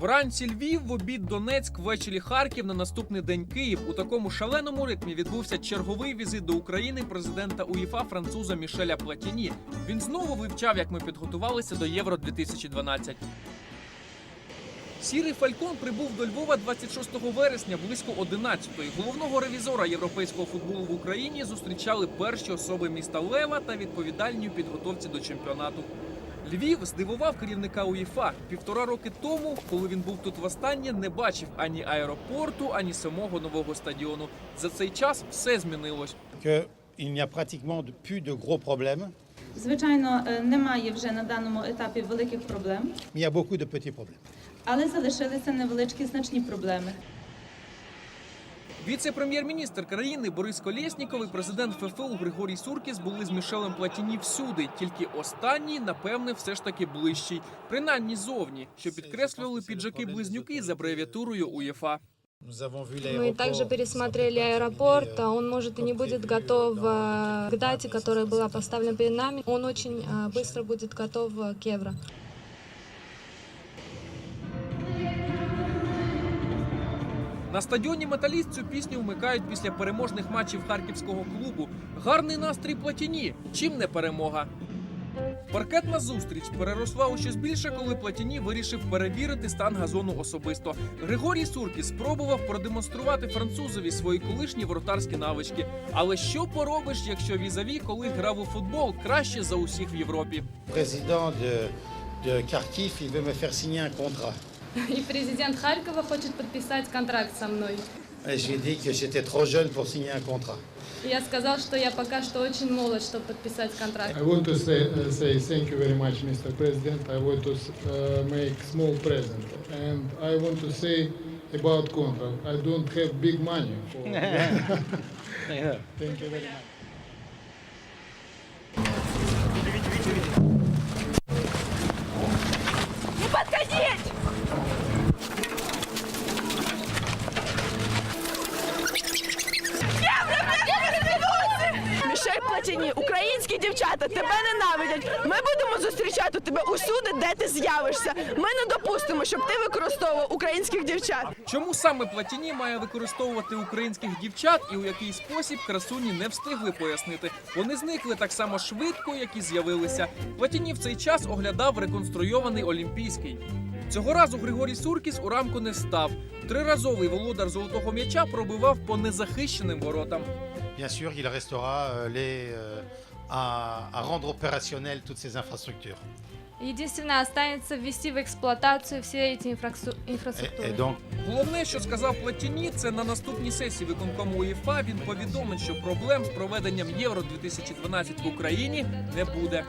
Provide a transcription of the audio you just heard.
Вранці Львів, в обід Донецьк, ввечері Харків, на наступний день Київ. У такому шаленому ритмі відбувся черговий візит до України президента УЄФА француза Мішеля Платіні. Він знову вивчав, як ми підготувалися до Євро 2012. Сірий Фалькон прибув до Львова 26 вересня близько 11-ї. Головного ревізора європейського футболу в Україні зустрічали перші особи міста Лева та відповідальні підготовці до чемпіонату. Львів здивував керівника УЄФА. Півтора роки тому, коли він був тут востаннє, не бачив ані аеропорту, ані самого нового стадіону. За цей час все змінилось. Звичайно, е, немає вже на даному етапі великих проблем, il y a beaucoup de petits problèmes. але залишилися невеличкі значні проблеми. Віце-прем'єр-міністр країни Борис Колєсніков і президент ФФУ Григорій Суркіс були з Мішелем Платіні всюди. Тільки останній, напевне, все ж таки ближчий, принаймні зовні, що підкреслювали піджаки близнюки з абревіатурою УЄФА. Nous avons vu Мы l'aéroport. также пересмотрели аэропорт, а он может и не будет готов э, к дате, которая была поставлена перед нами. Он очень э, быстро будет готов э, к Евро. На стадіоні Металіст цю пісню вмикають після переможних матчів харківського клубу. Гарний настрій Платіні. Чим не перемога? Паркетна зустріч переросла у щось більше, коли Платіні вирішив перевірити стан газону особисто. Григорій Суркі спробував продемонструвати французові свої колишні воротарські навички. Але що поробиш, якщо візаві, коли грав у футбол, краще за усіх в Європі? Veut me faire signer un. И президент Харькова хочет подписать контракт со мной. J'ai dit que j'étais trop jeune pour signer un contrat. Я сказал, что я пока что очень молод, чтобы подписать контракт. I want to say, uh, say thank you very much, Mr. President. I want to uh, make small present, and I want to say about contract. I don't have big money. For thank you very much. Мішель Платіні, українські дівчата тебе ненавидять. Ми будемо зустрічати тебе усюди, де ти з'явишся. Ми не допустимо, щоб ти використовував українських дівчат. Чому саме Платіні має використовувати українських дівчат і у який спосіб красуні не встигли пояснити? Вони зникли так само швидко, як і з'явилися. Платіні в цей час оглядав реконструйований Олімпійський. Цього разу Григорій Суркіс у рамку не став. Триразовий володар золотого м'яча пробивав по незахищеним воротам Bien sûr, il restera euh, les, euh, à, à rendre opérationnelles toutes ces infrastructures. Единственное, останется ввести в эксплуатацию все эти инфрасту- Et, инфраструктуры. et donc, Головне, що сказав Платіні, це на наступній сесії виконкому УЄФА він повідомить, що проблем з проведенням Євро 2012 в Україні не буде.